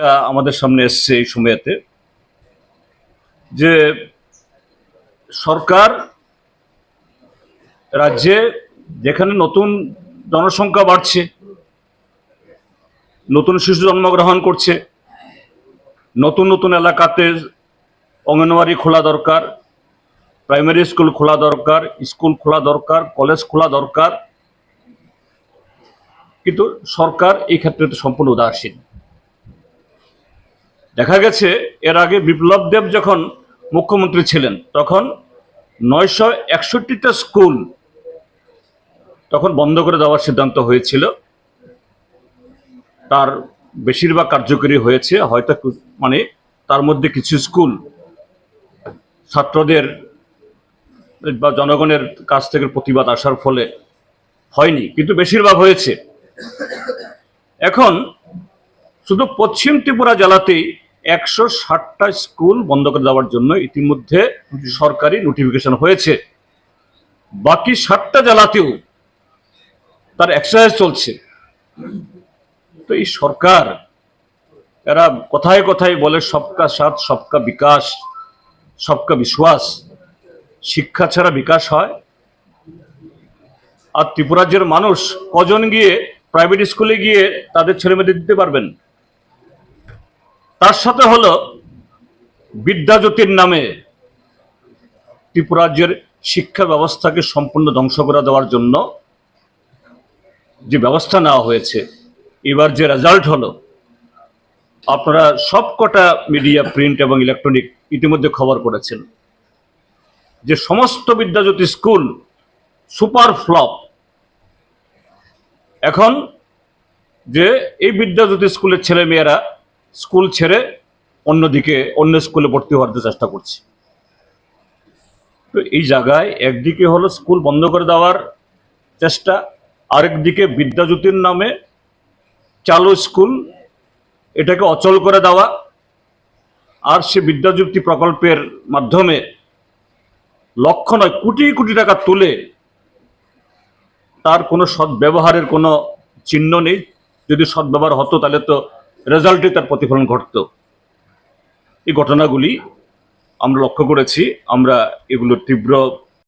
আমাদের সামনে এসছে এই সময়তে যে সরকার রাজ্যে যেখানে নতুন জনসংখ্যা বাড়ছে, নতুন শিশু জন্মগ্রহণ করছে, নতুন নতুন এলাকাতে অঙ্গনওয়াড়ি খোলা দরকার, প্রাইমারি স্কুল খোলা দরকার, স্কুল খোলা দরকার, কলেজ খোলা দরকার। কিন্তু সরকার এই ক্ষেত্রে সম্পূর্ণ উদাসীন। দেখা গেছে, এর আগে বিপ্লব দেব যখন মুখ্যমন্ত্রী ছিলেন, তখন নয়শো একষট্টিটা স্কুল তখন বন্ধ করে দেওয়ার সিদ্ধান্ত হয়েছিল। তার বেশিরভাগ কার্যকরী হয়েছে, হয়তো মানে তার মধ্যে কিছু স্কুল ছাত্রদের বা জনগণের কাছ থেকে প্রতিবাদ আসার ফলে হয়নি, কিন্তু বেশিরভাগ হয়েছে। এখন শুধু পশ্চিম ত্রিপুরা জেলাতেই একশো ষাটটা স্কুল বন্ধ করে দেওয়ার জন্য ইতিমধ্যে সরকারি নোটিফিকেশন হয়েছে। বাকি ষাটটা জেলাতেও তার এক্সারসাইজ চলছে। তো এই সরকার এরা কথায় কথায় বলে সবকা সাথ সবকা বিকাশ সবকা বিশ্বাস। শিক্ষা ছাড়া বিকাশ হয়। আর ত্রিপুরাজ্যের মানুষ কজন গিয়ে প্রাইভেট স্কুলে গিয়ে তাদের ছেলেমেয়েদের দিতে পারবেন? সাথে হলো বিদ্যাজ্যোতির নামে ত্রিপুরাজ্যের শিক্ষা ব্যবস্থাকে সম্পূর্ণ ধ্বংস করে দেওয়ার জন্য যে ব্যবস্থা নেওয়া হয়েছে, এবার যে রেজাল্ট হলো, আপনারা সবকটা মিডিয়া প্রিন্ট এবং ইলেকট্রনিক ইতিমধ্যে খবর করেছেন। যে সমস্ত বিদ্যাজ্যোতি স্কুল সুপার ফ্লপ এখন যে এই বিদ্যাজ্যোতি স্কুলের ছেলে মেয়েরা স্কুল ছেড়ে অন্যদিকে, অন্য স্কুলে ভর্তি হওয়ার চেষ্টা করছি। তো এই জায়গায় একদিকে হলো স্কুল বন্ধ করে দেওয়ার চেষ্টা, আরেকদিকে বিদ্যাজ্যোতির নামে চালু স্কুল এটাকে অচল করে দেওয়া আর সে বিদ্যাযুক্তি প্রকল্পের মাধ্যমে লক্ষ নয়, কোটি কোটি টাকা তুলে তার কোনো সদ্ব্যবহারের কোনো চিহ্ন নেই। যদি সদ্ব্যবহার হতো তাহলে তো রেজাল্টে তার প্রতিফলন ঘটত। এই ঘটনাগুলি আমরা লক্ষ্য করেছি আমরা এগুলোর তীব্র